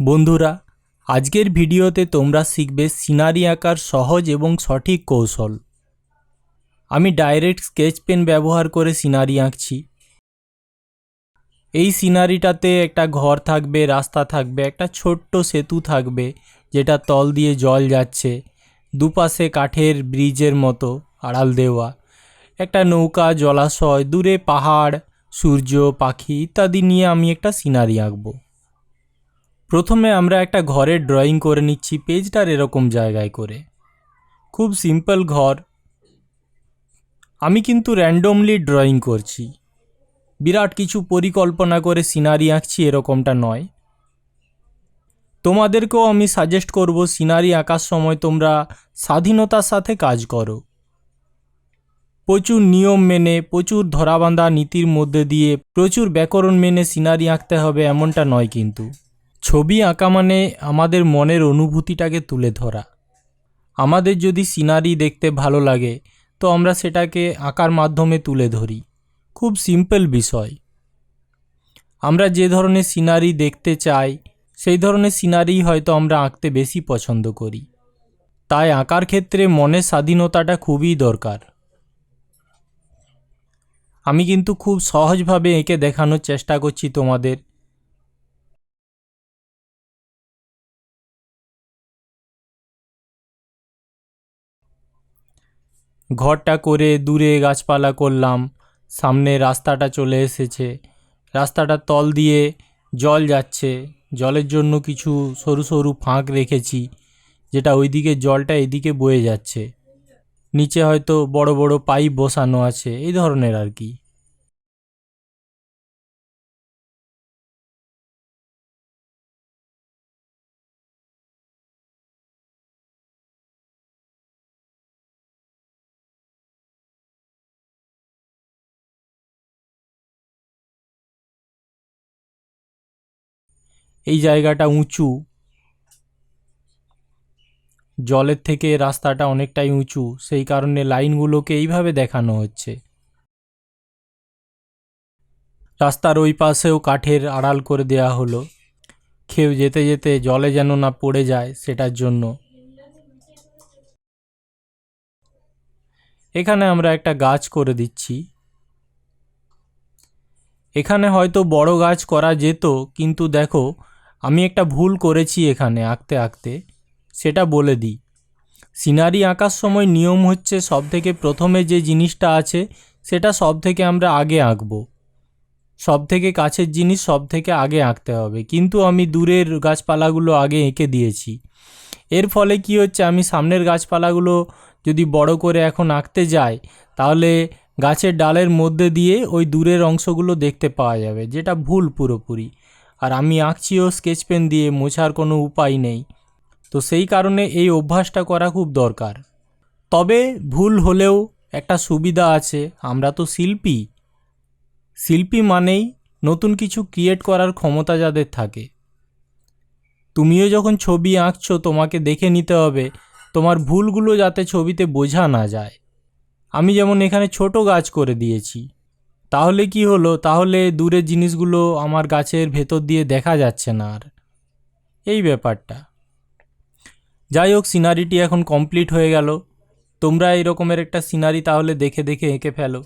বন্ধুরা, আজকের ভিডিওতে তোমরা শিখবে সিনারি আঁকার সহজ এবং সঠিক কৌশল। আমি ডাইরেক্ট স্কেচ পেন ব্যবহার করে সিনারি আঁকছি। এই সিনারিটাতে একটা ঘর থাকবে, রাস্তা থাকবে, একটা ছোট্ট সেতু থাকবে, যেটা তল দিয়ে জল যাচ্ছে, দুপাশে কাঠের ব্রিজের মতো আড়াল দেওয়া, একটা নৌকা, জলাশয়, দূরে পাহাড়, সূর্য, পাখি ইত্যাদি নিয়ে আমি একটা সিনারি আঁকবো। প্রথমে আমরা একটা ঘরের ড্রয়িং করে নিচ্ছি, পেজটার এরকম জায়গায় করে। খুব সিম্পল ঘর। আমি কিন্তু র্যান্ডমলি ড্রয়িং করছি। বিরাট কিছু পরিকল্পনা করে সিনারি আঁকছি, এরকমটা নয়। তোমাদেরকেও আমি সাজেস্ট করব, সিনারি আঁকার সময় তোমরা স্বাধীনতার সাথে কাজ করো। প্রচুর নিয়ম মেনে, প্রচুর ধরাবাঁধা নীতির মধ্যে দিয়ে প্রচুর ব্যাকরণ মেনে সিনারি আঁকতে হবে, এমনটা নয় কিন্তু। ছবি আঁকা মানে আমাদের মনের অনুভূতিটাকে তুলে ধরা। আমাদের যদি সিনারি দেখতে ভালো লাগে, তো আমরা সেটাকে আঁকার মাধ্যমে তুলে ধরি। খুব সিম্পল বিষয়। আমরা যে ধরনের সিনারি দেখতে চাই, সেই ধরনের সিনারি হয়তো আমরা আঁকতে বেশি পছন্দ করি। তাই আঁকার ক্ষেত্রে মনের স্বাধীনতাটা খুবই দরকার। আমি কিন্তু খুব সহজভাবে এঁকে দেখানোর চেষ্টা করছি তোমাদের। ঘরটা করে দূরে গাছপালা করলাম, সামনে রাস্তাটা চলে এসেছে। রাস্তাটা তল দিয়ে জল যাচ্ছে, জলের জন্য কিছু সরু সরু ফাঁক রেখেছি, যেটা ওইদিকে জলটা এদিকে বয়ে যাচ্ছে। নিচে হয়তো বড় বড় পাইপ বসানো আছে, এই ধরনের আর কি। এই জায়গাটা উঁচু। জলের থেকে রাস্তাটা অনেকটাই উঁচু, সেই কারণে লাইনগুলোকে এইভাবে দেখানো হচ্ছে। রাস্তার ওই পাশেও কাঠের আড়াল করে দেয়া হলো। কেউ যেতে যেতে জলে যেন না পড়ে যায় সেটার জন্য। এখানে আমরা একটা গাছ করে দিচ্ছি। এখানে হয়তো বড় গাছ করা যেত, কিন্তু দেখো আমি একটা ভুল করেছি এখানে আঁকতে আঁকতে, সেটা বলে দিই। সিনারি আঁকার সময় নিয়ম হচ্ছে সব থেকে প্রথমে যে জিনিসটা আছে, সেটা সব থেকে আমরা আগে আঁকবো। সব থেকে কাছের জিনিস সব থেকে আগে আঁকতে হবে। কিন্তু আমি দূরের গাছপালাগুলো আগে এঁকে দিয়েছি। এর ফলে কি হচ্ছে, আমি সামনের গাছপালাগুলো যদি বড় করে এখন আঁকতে যাই, তাহলে গাছের ডালের মধ্যে দিয়ে ওই দূরের অংশগুলো দেখতে পাওয়া যাবে, যেটা ভুল পুরোপুরি। আর আমি আঁকছিও স্কেচ পেন দিয়ে, মোছার কোনো উপায় নেই। তো সেই কারণে এই অভ্যাসটা করা খুব দরকার। তবে ভুল হলেও একটা সুবিধা আছে, আমরা তো শিল্পী। শিল্পী মানেই নতুন কিছু ক্রিয়েট করার ক্ষমতা যাদের থাকে। তুমিও যখন ছবি আঁকছো, তোমাকে দেখে নিতে হবে, তোমার ভুলগুলো যাতে ছবিতে বোঝা না যায়। আমি যেমন এখানে ছোট গাছ করে দিয়েছি। তাহলে কি হলো? তাহলে দূরের জিনিসগুলো আমার গাছের ভেতর দিয়ে দেখা যাচ্ছে না আর। এই ব্যাপারটা। যাই হোক সিনারিটি এখন কমপ্লিট হয়ে গেল। তোমরা এরকমের একটা সিনারি তাহলে দেখে দেখে এঁকে ফেলো।